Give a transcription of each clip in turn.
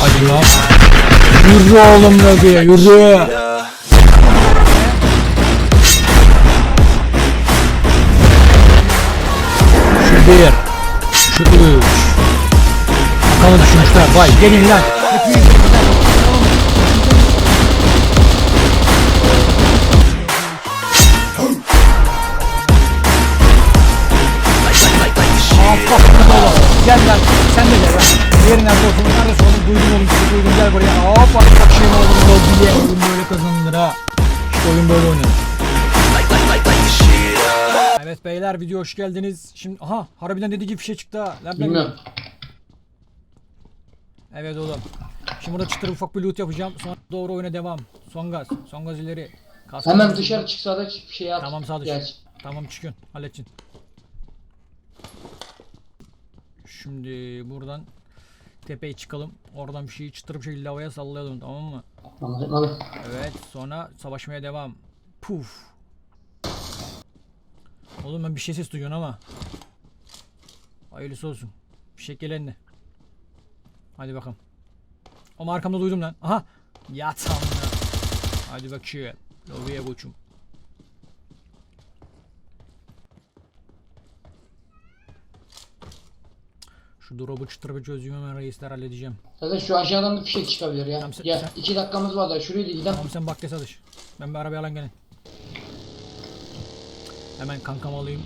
Hadi lan. Yürü oğlum lobiye yürü. Şu bir. Şu üç. Bakalım düşmüşler. Vay gelin lan. Nerede olsun? Neredesin oğlum? Duydum oğlum. Sizi duydum. Gel buraya. Hop hadi bakayım oğlum. Lobiye. Oyun böyle kazanılır ha. İşte oyun böyle oynanır. Evet beyler video hoş geldiniz. Şimdi aha harbiden dediği gibi bir şey çıktı ha. Lan ben- Bilmiyorum. Evet oğlum. Şimdi burada çıtır ufak bir loot yapacağım. Sonra doğru oyuna devam. Son gaz. Son gaz ileri. Kask- Hemen dışarı çıksa da bir şey at. Tamam Sadıç. Geç. Tamam çıkıyorsun. Halledeceksin. Şimdi buradan tepeye çıkalım. Oradan bir şeyi çıtır bir şekilde havaya sallayalım tamam mı? Anladım. Evet sonra savaşmaya devam. Puf. Oğlum ben bir şey ses duyuyorum ama. Hayırlısı olsun. Bir şey gelendi. Hadi bakalım. Ama arkamda duydum lan. Aha. Ya tamam. Hadi bakayım. Lobiye koçum. Şu drop'u çıtır bir çözeyim hemen reisler halledeceğim. Zaten şu aşağıdan bir fişek çıkabilir ya. Tamam, sen- Gel. sen- iki dakikamız var da şuraya da gidelim. Tamam sen bak alış. Ben bir arabaya alan gelin. Hemen kankam alayım.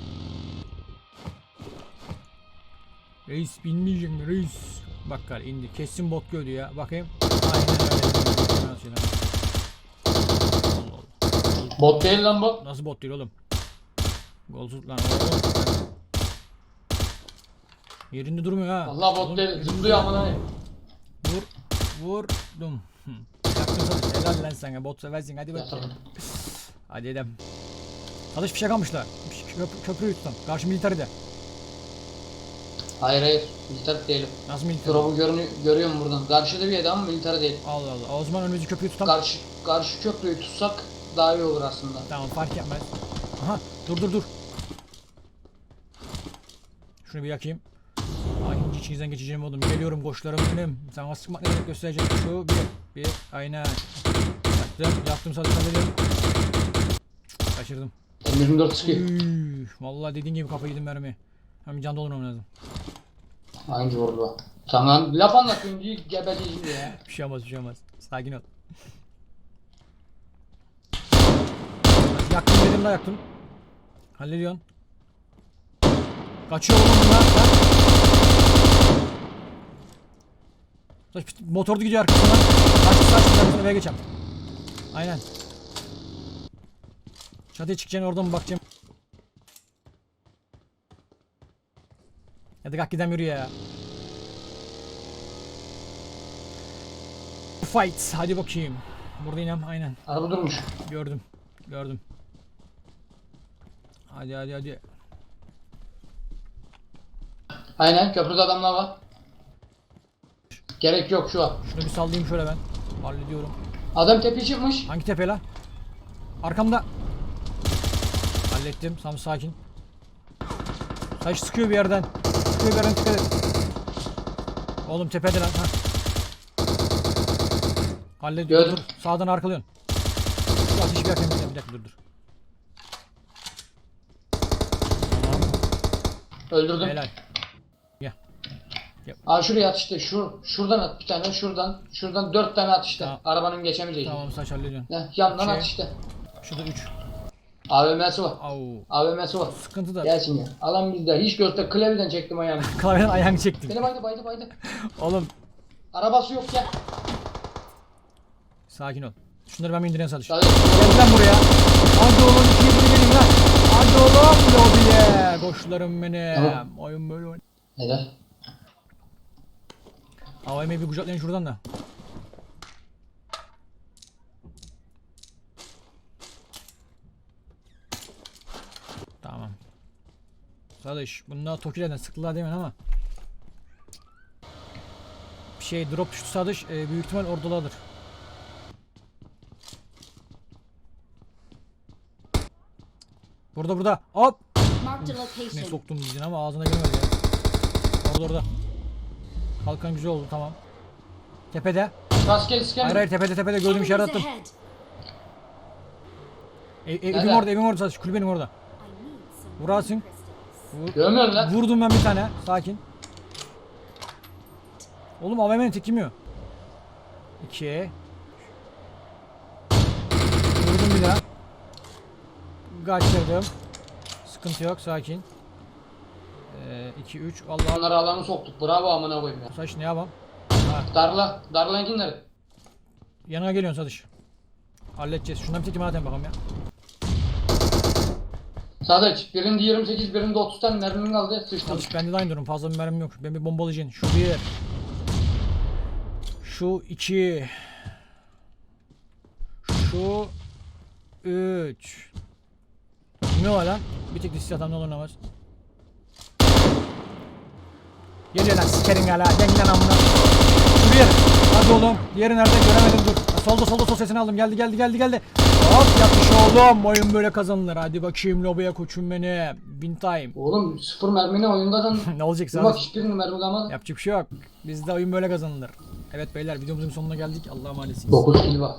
Reis binmeyecek mi reis? Bak gal indi. Kesin bot gördü ya. Bakayım. Aynen öyle. Nasıl, ya? Allah Allah. Bot değil lan bu. Nasıl bot değil oğlum? Golsuz lan oğlum. Yerinde durmuyor ha. Allah bot yerinde Zıplıyor amına? Vur. Vurdum. Yaptın sana. Helal lan sana. Bot seversin. Hadi bak. Hadi edelim. Çalış fişek almışlar. Köp köprüyü tutan. Karşı militeride. Hayır hayır. Militer değilim. Nasıl militer? Drop'u görünü görüyorum buradan. Karşıda bir ama militer değil. Allah Allah. O zaman önümüzdeki köprüyü tutan. Karşı karşı köprüyü tutsak daha iyi olur aslında. Tamam fark etmez. Aha dur dur dur. Şunu bir yakayım. Ay içinizden geçeceğim oğlum. Geliyorum koşlarım benim. Sana sıkmak ne demek göstereceğim. Şu bir. Bir. Aynen. Yaktım. Yaktım sadece hallediyorum. Kaçırdım. M24 sıkıyor. Üy, Vallahi dediğin gibi kafayı yedim mermi. Hem bir can doldurmam lazım. Hangi vurdu? Tamam. Laf anlatayım diye gebeleyim diye ya. Bir şey olmaz bir şey olmaz. Sakin ol. Yaktım dedim de yaktım. Hallediyorsun. Kaçıyor oğlum bunlar. Pit- Motor da gidiyor arkasından. Kaç kaç kaç eve geçeceğim. Aynen. Çatıya çıkacaksın oradan mı bakacağım. Hadi kalk gidelim yürü ya. Fight. Hadi bakayım. Burada inem aynen. Araba durmuş. Gördüm. Gördüm. Hadi hadi hadi. Aynen köprüde adamlar var. Gerek yok şu an. Şunu bir sallayayım şöyle ben. Hallediyorum. Adam tepeye çıkmış. Hangi tepe la? Arkamda. Hallettim. Tam sakin. Saç sıkıyor bir yerden. Sıkıyor bir yerden dikkat et. Oğlum tepede lan. Ha. Hallediyorum. Gördüm. Dur. Sağdan arkalıyorsun. Şu ateşi bir yakayım. Bir dakika, dur dur. Öldürdüm. Helal. Aa şuraya at işte. Şu, şuradan at bir tane. Şuradan. Şuradan dört tane at işte. Tamam. Arabanın geçemeyeceği. Tamam saç hallediyorsun. Heh, yandan Şey. at işte. Şurada 3. AVM'si var. Au. AVM'si var. Sıkıntı da. Gelsin ya. Alan bizde. Hiç göster klavyeden çektim ayağımı. Klavyeden ayağını çektim. Beni baydı baydı baydı. Oğlum Arabası yok ya. sakin ol. Şunları ben indireyim sadece. Sadece Gel lan buraya. Hadi oğlum ikiye bir gelin lan. Hadi oğlum lobiye. Koşlarım benim. Tamam. Oyun böyle oyun. Helal. AVM'yi bir kucaklayın şuradan da. Tamam. Sadış bunlar Toki'lerden sıktılar demin ama. Bir şey drop düştü Sadış e, büyük ihtimal oradalardır. Burada burada hop ne soktum diyeceksin ama ağzına girmedi ya. orada orada. Kalkan güzel oldu tamam. Tepede. Rastgele sıkarım. Hayır hayır tepede tepede gördüğüm işaret attım. E, e, evim orada evim orada sadece kulübenin orada. Vurasın. crystals. Görmüyorum lan. Vurdum ben bir tane. Sakin. Oğlum AVM'nin tekimiyor. İki. Vurdum bir daha. Kaçırdım. Sıkıntı yok sakin. Ee, 2 3 Allah Onları alanı soktuk. Bravo amına koyayım ya. saç ne yapam? Darla. Darla enginleri. Yanına geliyorsun Sadış. Halledeceğiz. Şundan bir tekime atayım bakalım ya. Sadıç. Birinde 28, birinde 30 tane mermim kaldı. Sıçtım. Sadış bende de aynı durum. Fazla bir mermim yok. Ben bir bombalayacağım. Şu bir. Şu iki. Şu üç. Ne var lan? Bir tek liste adam ne olur ne olmaz. Geliyor lan sikerin hala. Gel lan amına. Şu bir. Hadi oğlum. Diğeri nerede? Göremedim dur. Solda solda sol sesini aldım. Geldi geldi geldi geldi. Hop yapmış oğlum. Oyun böyle kazanılır. Hadi bakayım lobiye koçum beni. Bin time. Oğlum sıfır mermine oyundadan. ne olacak Bir bak sana? hiçbirinin mermi kalmadı. Yapacak bir şey yok. Bizde oyun böyle kazanılır. Evet beyler videomuzun sonuna geldik. Allah'a emanetsiniz. 9 kill var.